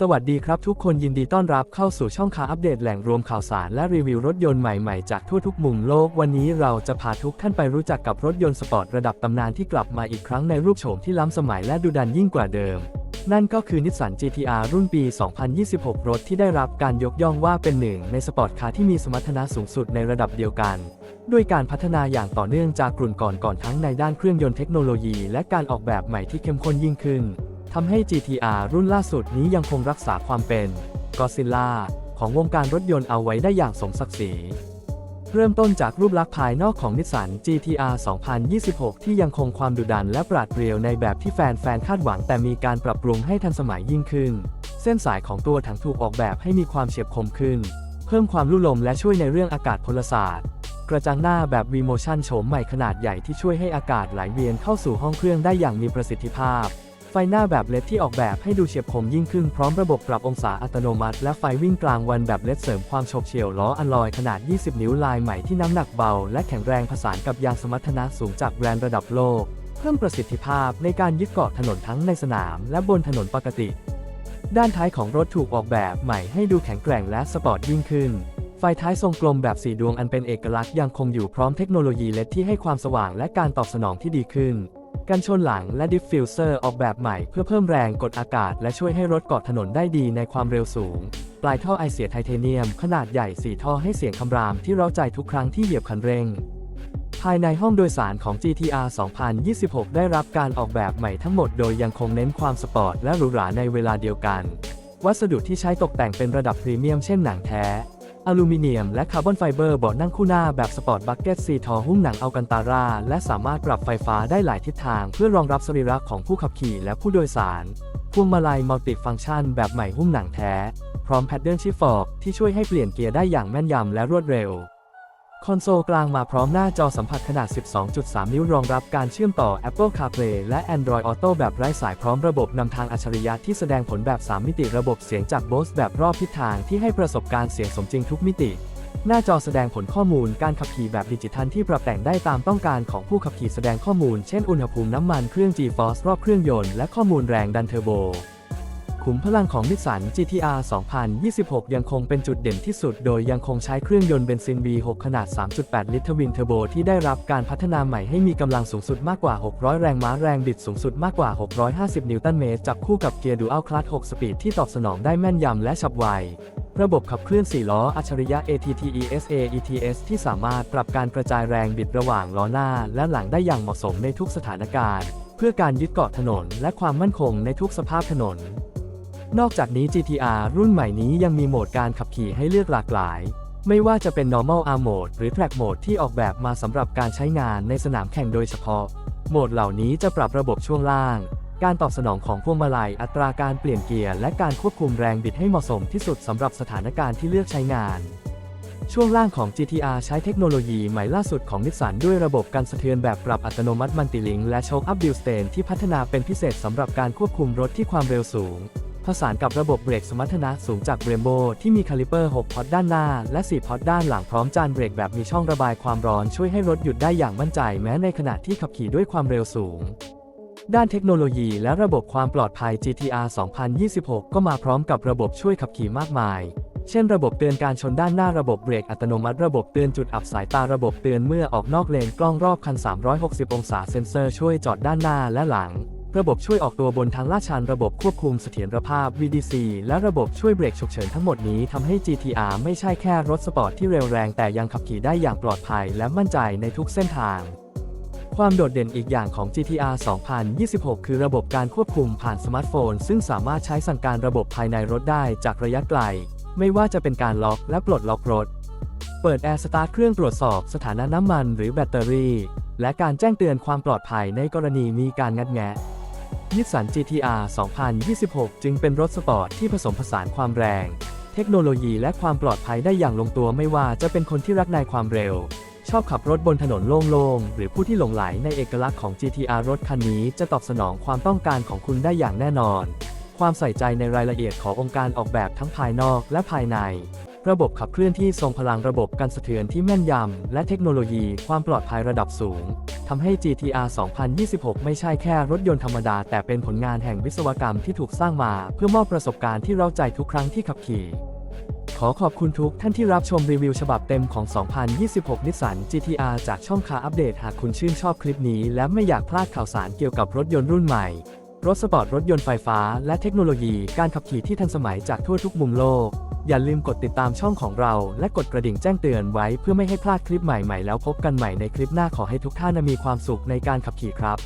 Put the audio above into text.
สวัสดีครับทุกคนยินดีต้อนรับเข้าสู่ช่องข่าวอัปเดตแหล่งรวมข่าวสารและรีวิวรถยนต์ใหม่ๆ จากทั่วทุกมุมโลก วันนี้เราจะพาทุกท่านไปรู้จักกับรถยนต์สปอร์ตระดับตำนานที่กลับมาอีกครั้งในรูปโฉมที่ล้ำสมัยและดุดันยิ่งกว่าเดิม นั่นก็คือนิสสัน GTR รุ่นปี 2026 รถที่ได้รับการยกย่องว่าเป็นหนึ่งในสปอร์ตคาร์ที่มีสมรรถนะสูงสุดในระดับเดียวกัน ด้วยการพัฒนาอย่างต่อเนื่องจากกลุ่นก่อนก่อนทั้งในด้านเครื่องยนต์เทคโนโลยี และการออกแบบใหม่ที่เข้มข้นยิ่งขึ้น ทำให้ GTR รุ่นล่าสุดนี้ยังคงรักษาความเป็นกอซิล่าของวงการรถยนต์เอาไว้ได้อย่างสมศักดิ์ศรี เริ่มต้นจากรูปลักษณ์ภายนอกของนิสสัน GTR 2026 ที่ยังคงความดุดันและปราดเปรียวในแบบที่แฟนๆ คาดหวังแต่มีการปรับปรุงให้ทันสมัยยิ่งขึ้น เส้นสายของตัวถังถูกออกแบบให้มีความเฉียบคมขึ้น เพิ่มความลุ่ลมและช่วยในเรื่องอากาศพลศาสตร์ กระจังหน้าแบบ V-Motion โฉมใหม่ขนาดใหญ่ที่ช่วยให้อากาศไหลเวียนเข้าสู่ห้องเครื่องได้อย่างมีประสิทธิภาพ ไฟหน้าแบบเลดที่ออกแบบให้ดูเฉียบคมยิ่งขึ้นพร้อมระบบปรับองศาอัตโนมัติ และไฟวิ่งกลางวันแบบเลดเสริมความโฉบเฉี่ยวล้ออัลลอยขนาด 20 นิ้วลายใหม่ที่น้ำหนักเบา และแข็งแรงผสานกับยางสมรรถนะสูงจากแบรนด์ระดับโลก เพิ่มประสิทธิภาพในการยึดเกาะถนนทั้งในสนาม และบนถนนปกติ ด้านท้ายของรถถูกออกแบบใหม่ให้ดูแข็งแกร่งและสปอร์ตยิ่งขึ้นไฟท้ายทรงกลมแบบสีดวงอันเป็นเอกลักษณ์ยังคงอยู่พร้อมเทคโนโลยีเลดที่ให้ความสว่างและการตอบสนองที่ดีขึ้น กันชนหลังและดิฟฟิวเซอร์ออกแบบใหม่เพื่อเพิ่มแรงกดอากาศ และช่วยให้รถเกาะถนนได้ดีในความเร็วสูง ปลายท่อไอเสียไทเทเนียม ขนาดใหญ่ 4 ท่อให้เสียงคำรามที่เร้าใจทุกครั้งที่เหยียบคันเร่ง ภายในห้องโดยสารของ GTR 2026 ได้รับการออกแบบใหม่ทั้งหมดโดยยังคงเน้นความสปอร์ตและหรูหราในเวลาเดียวกัน วัสดุที่ใช้ตกแต่งเป็นระดับพรีเมียมเช่นหนังแท้ อลูมิเนียมและคาร์บอนไฟเบอร์เบาะนั่งคู่หน้าแบบสปอร์ตบัคเก็ตซีทอหุ้มหนังอัลกันตารา และสามารถปรับไฟฟ้าได้หลายทิศทาง เพื่อรองรับสรีระของผู้ขับขี่และผู้โดยสารพวงมาลัยมัลติฟังก์ชันแบบใหม่หุ้มหนังแท้ พร้อมแพดเดิลชิฟฟอกที่ช่วยให้เปลี่ยนเกียร์ได้อย่างแม่นยำและรวดเร็ว คอนโซลกลางมาพร้อมหน้าจอสัมผัสขนาด 12.3 นิ้วรองรับการเชื่อมต่อ Apple CarPlay และ Android Auto แบบไร้สายพร้อมระบบนำทางอัจฉริยะที่แสดงผลแบบ 3 มิติระบบเสียงจาก Bose แบบรอบทิศทางที่ให้ประสบการณ์เสียงสมจริงทุกมิติ หน้าจอแสดงผลข้อมูลการขับขี่แบบดิจิทัลที่ปรับแต่งได้ตามต้องการของผู้ขับขี่แสดงข้อมูล เช่นอุณหภูมิน้ำมันเครื่อง G-Force รอบเครื่องยนต์และข้อมูลแรงดันเทอร์โบ ขุมพลังของนิสสัน GTR 2026 ยังคงเป็นจุดเด่นที่สุด โดยยังคงใช้เครื่องยนต์เบนซิน V6 ขนาด 3.8 ลิตรทวินเทอร์โบที่ได้รับการพัฒนาใหม่ให้มีกำลังสูงสุดมากกว่า 600 แรงม้าแรงบิดสูงสุดมากกว่า 650 นิวตันเมตร จับคู่กับเกียร์ดูอัลคลัต6สปีดที่ตอบสนองได้แม่นยำและฉับไวระบบขับเคลื่อน 4 ล้อ อัจฉริยะ ATTESA ETS ที่สามารถปรับการกระจายแรงบิดระหว่างล้อหน้า และหลังได้อย่างเหมาะสมในทุกสถานการณ์ เพื่อการยึดเกาะถนนและความมั่นคงในทุกสภาพถนน นอกจากนี้ GTR รุ่นใหม่นี้ยังมีโหมดการขับขี่ให้เลือกหลากหลาย ไม่ว่าจะเป็น normal R mode หรือ track mode ที่ออกแบบมาสำหรับการใช้งานในสนามแข่งโดยเฉพาะ โหมดเหล่านี้จะปรับระบบช่วงล่าง การตอบสนองของพวงมาลัย อัตราการเปลี่ยนเกียร์ และการควบคุมแรงบิดให้เหมาะสมที่สุดสำหรับสถานการณ์ที่เลือกใช้งาน ช่วงล่างของ GTR ใช้เทคโนโลยีใหม่ล่าสุดของนิสสันด้วยระบบการสะเทือนแบบปรับอัตโนมัติมัลติลิงและโชคอัพดิวสเตนที่พัฒนาเป็นพิเศษสำหรับการควบคุมรถที่ความเร็วสูง ผสานกับระบบเบรกสมรรถนะสูงจากเบรมโบที่มีคาลิเปอร์ 6 พอตด้านหน้า และ 4 พอตด้านหลังพร้อมจานเบรกแบบมีช่องระบายความร้อนช่วยให้รถหยุดได้อย่างมั่นใจแม้ในขณะที่ขับขี่ด้วยความเร็วสูง ด้านเทคโนโลยีและระบบความปลอดภัย GTR 2026 ก็มาพร้อมกับระบบช่วยขับขี่มากมาย เช่น ระบบเตือนการชนด้านหน้าระบบเบรกอัตโนมัติระบบเตือนจุดอับสายตาระบบเตือนเมื่อออกนอกเลนกล้องรอบคัน 360 องศาเซ็นเซอร์ช่วยจอดด้านหน้าและหลัง ระบบช่วยออกตัวบนทางลาดชันระบบควบคุมเสถียรภาพ VDC และระบบช่วยเบรกฉุกเฉินทั้งหมดนี้ทำให้ GTR ไม่ใช่แค่รถสปอร์ตที่เร็วแรงแต่ยังขับขี่ได้อย่างปลอดภัยและมั่นใจในทุกเส้นทาง ความโดดเด่นอีกอย่างของ GTR 2026 คือระบบการควบคุมผ่านสมาร์ทโฟน ซึ่งสามารถใช้สั่งการระบบภายในรถได้จากระยะไกล ไม่ว่าจะเป็นการล็อกและปลดล็อกรถ เปิดแอร์สตาร์ทเครื่องตรวจสอบสถานะน้ำมันหรือแบตเตอรี่ และการแจ้งเตือนความปลอดภัยในกรณีมีการงัดแงะ นิสสัน GTR 2026 จึงเป็นรถสปอร์ตที่ผสมผสานความแรง เทคโนโลยีและความปลอดภัยได้อย่างลงตัวไม่ว่าจะเป็นคนที่รักในความเร็ว ชอบขับรถบนถนนโล่งๆ หรือผู้ที่หลงไหลในเอกลักษณ์ของ GTR รถคันนี้จะตอบสนองความต้องการของคุณได้อย่างแน่นอน ความใส่ใจในรายละเอียดขององค์การออกแบบทั้งภายนอกและภายใน ระบบขับเคลื่อนที่ทรงพลังระบบกันสะเทือนที่แม่นยำ และเทคโนโลยีความปลอดภัยระดับสูงทำให้ GTR 2026 ไม่ใช่แค่รถยนต์ธรรมดา แต่เป็นผลงานแห่งวิศวกรรมที่ถูกสร้างมาเพื่อมอบประสบการณ์ที่เราใจทุกครั้งที่ขับขี่ ขอขอบคุณทุกท่านที่รับชมรีวิวฉบับเต็มของ 2026นิสสัน GTR จากช่องคาอัปเดตหากคุณชื่นชอบคลิปนี้ และไม่อยากพลาดข่าวสารเกี่ยวกับรถยนต์รุ่นใหม่รถสปอร์ตรถยนต์ไฟฟ้า และเทคโนโลยีการขับขี่ที่ทันสมัยจากทั่วทุกมุมโลก อย่าลืมกดติดตามช่องของเรา และกดกระดิ่งแจ้งเตือนไว้เพื่อไม่ให้พลาดคลิปใหม่ๆ แล้วพบกันใหม่ในคลิปหน้าขอให้ทุกท่านมีความสุขในการขับขี่ครับ